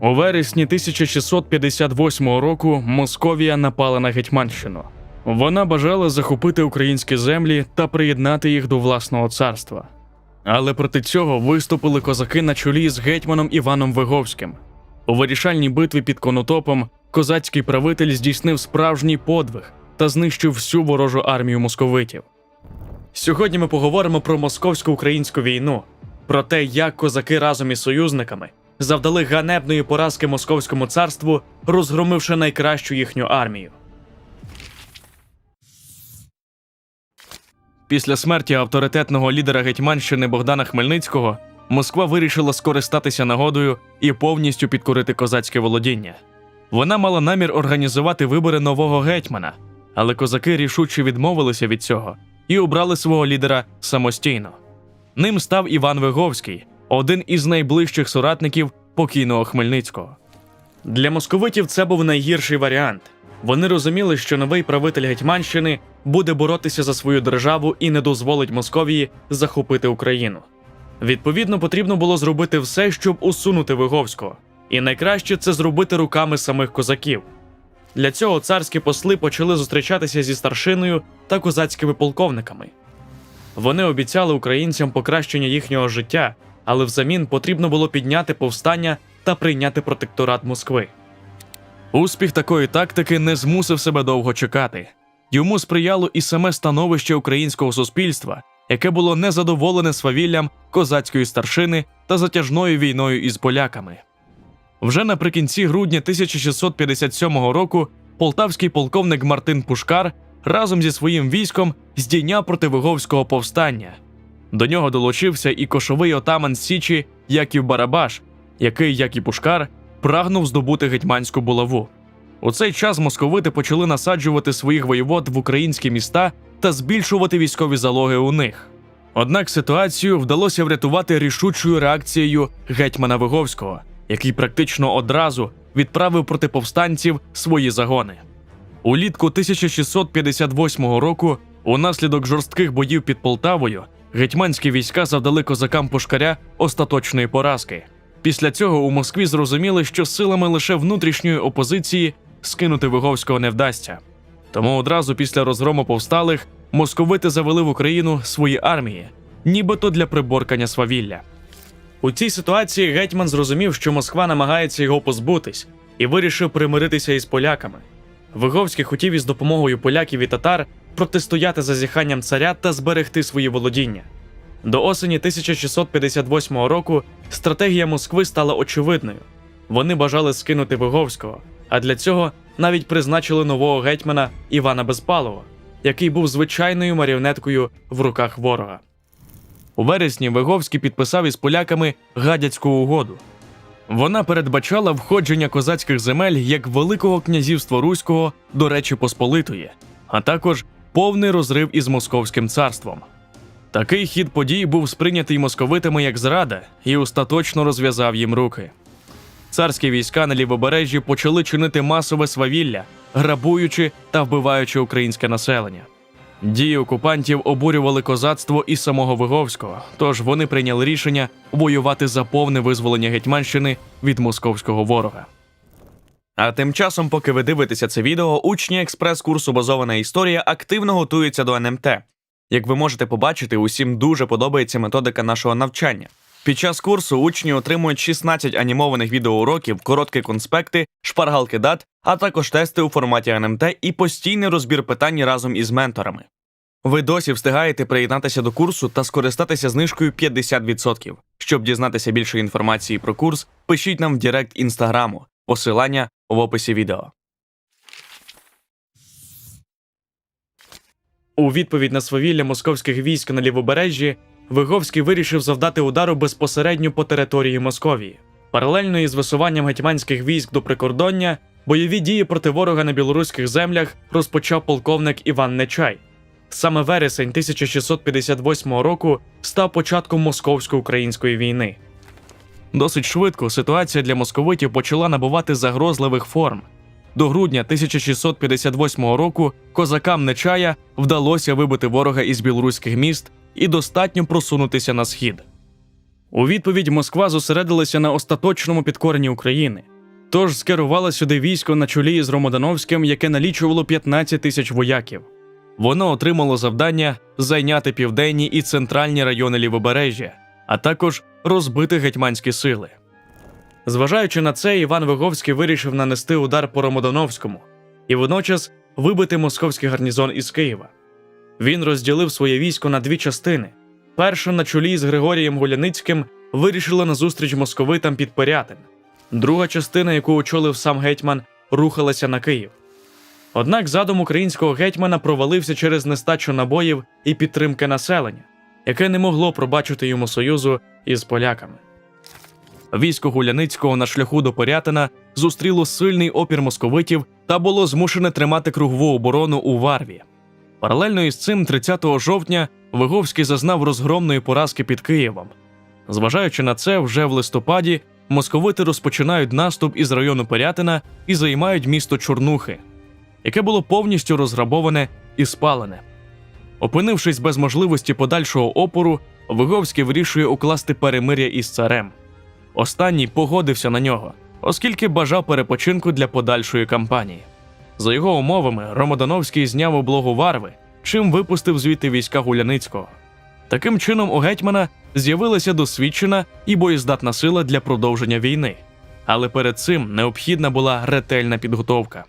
У вересні 1658 року Московія напала на Гетьманщину. Вона бажала захопити українські землі та приєднати їх до власного царства. Але проти цього виступили козаки на чолі з гетьманом Іваном Виговським. У вирішальній битві під Конотопом козацький правитель здійснив справжній подвиг та знищив всю ворожу армію московитів. Сьогодні ми поговоримо про московсько-українську війну, про те, як козаки разом із союзниками завдали ганебної поразки московському царству, розгромивши найкращу їхню армію. Після смерті авторитетного лідера Гетьманщини Богдана Хмельницького Москва вирішила скористатися нагодою і повністю підкорити козацьке володіння. Вона мала намір організувати вибори нового гетьмана, але козаки рішуче відмовилися від цього і обрали свого лідера самостійно. Ним став Іван Виговський, один із найближчих соратників покійного Хмельницького. Для московитів це був найгірший варіант. Вони розуміли, що новий правитель Гетьманщини буде боротися за свою державу і не дозволить Московії захопити Україну. Відповідно, потрібно було зробити все, щоб усунути Виговського, і найкраще це зробити руками самих козаків. Для цього царські посли почали зустрічатися зі старшиною та козацькими полковниками. Вони обіцяли українцям покращення їхнього життя, але взамін потрібно було підняти повстання та прийняти протекторат Москви. Успіх такої тактики не змусив себе довго чекати. Йому сприяло і саме становище українського суспільства, яке було незадоволене свавіллям козацької старшини та затяжною війною із поляками. Вже наприкінці грудня 1657 року полтавський полковник Мартин Пушкар разом зі своїм військом здійняв проти Виговського повстання. До нього долучився і кошовий отаман Січі Яків Барабаш, який, як і Пушкар, прагнув здобути гетьманську булаву. У цей час московити почали насаджувати своїх воєвод в українські міста та збільшувати військові залоги у них. Однак ситуацію вдалося врятувати рішучою реакцією гетьмана Виговського, який практично одразу відправив проти повстанців свої загони. Улітку 1658 року, унаслідок жорстких боїв під Полтавою, гетьманські війська завдали козакам Пушкаря остаточної поразки. Після цього у Москві зрозуміли, що силами лише внутрішньої опозиції скинути Виговського не вдасться. Тому одразу після розгрому повсталих московити завели в Україну свої армії, нібито для приборкання свавілля. У цій ситуації гетьман зрозумів, що Москва намагається його позбутись, і вирішив примиритися із поляками. Виговський хотів із допомогою поляків і татар протистояти зазіханням царя та зберегти свої володіння. До осені 1658 року стратегія Москви стала очевидною. Вони бажали скинути Виговського, а для цього навіть призначили нового гетьмана Івана Безпалова, який був звичайною маріонеткою в руках ворога. У вересні Виговський підписав із поляками гадяцьку угоду. Вона передбачала входження козацьких земель як Великого князівства Руського до Речі Посполитої, а також повний розрив із Московським царством. Такий хід подій був сприйнятий московитами як зрада і остаточно розв'язав їм руки. Царські війська на лівобережжі почали чинити масове свавілля, грабуючи та вбиваючи українське населення. Дії окупантів обурювали козацтво і самого Виговського, тож вони прийняли рішення воювати за повне визволення Гетьманщини від московського ворога. А тим часом, поки ви дивитеся це відео, учні експрес-курсу Базована історія активно готуються до НМТ. Як ви можете побачити, усім дуже подобається методика нашого навчання. Під час курсу учні отримують 16 анімованих відеоуроків, короткі конспекти, шпаргалки дат, а також тести у форматі НМТ і постійний розбір питань разом із менторами. Ви досі встигаєте приєднатися до курсу та скористатися знижкою 50%. Щоб дізнатися більше інформації про курс, пишіть нам в Директ інстаграму. Посилання в описі відео. У відповідь на свавілля московських військ на лівобережжі Виговський вирішив завдати удару безпосередньо по території Московії. Паралельно із висуванням гетьманських військ до прикордоння, бойові дії проти ворога на білоруських землях розпочав полковник Іван Нечай. Саме вересень 1658 року став початком московсько-української війни. Досить швидко ситуація для московитів почала набувати загрозливих форм. До грудня 1658 року козакам Нечая вдалося вибити ворога із білоруських міст і достатньо просунутися на схід. У відповідь Москва зосередилася на остаточному підкоренні України. Тож скерувала сюди військо на чолі з Ромодановським, яке налічувало 15 тисяч вояків. Воно отримало завдання зайняти південні і центральні райони лівобережжя, а також розбити гетьманські сили. Зважаючи на це, Іван Виговський вирішив нанести удар по Ромодановському і водночас вибити московський гарнізон із Києва. Він розділив своє військо на дві частини. Перша на чолі з Григорієм Гуляницьким вирішила на зустріч московитам під Пирятин. Друга частина, яку очолив сам гетьман, рухалася на Київ. Однак задум українського гетьмана провалився через нестачу набоїв і підтримки населення, яке не могло пробачити йому союзу із поляками. Військо Гуляницького на шляху до Порятина зустріло сильний опір московитів та було змушене тримати кругову оборону у Варві. Паралельно із цим, 30 жовтня, Виговський зазнав розгромної поразки під Києвом. Зважаючи на це, вже в листопаді московити розпочинають наступ із району Порятина і займають місто Чорнухи, яке було повністю розграбоване і спалене. Опинившись без можливості подальшого опору, Виговський вирішує укласти перемир'я із царем. Останній погодився на нього, оскільки бажав перепочинку для подальшої кампанії. За його умовами, Ромодановський зняв облогу Варви, чим випустив звідти війська Гуляницького. Таким чином, у гетьмана з'явилася досвідчена і боєздатна сила для продовження війни. Але перед цим необхідна була ретельна підготовка.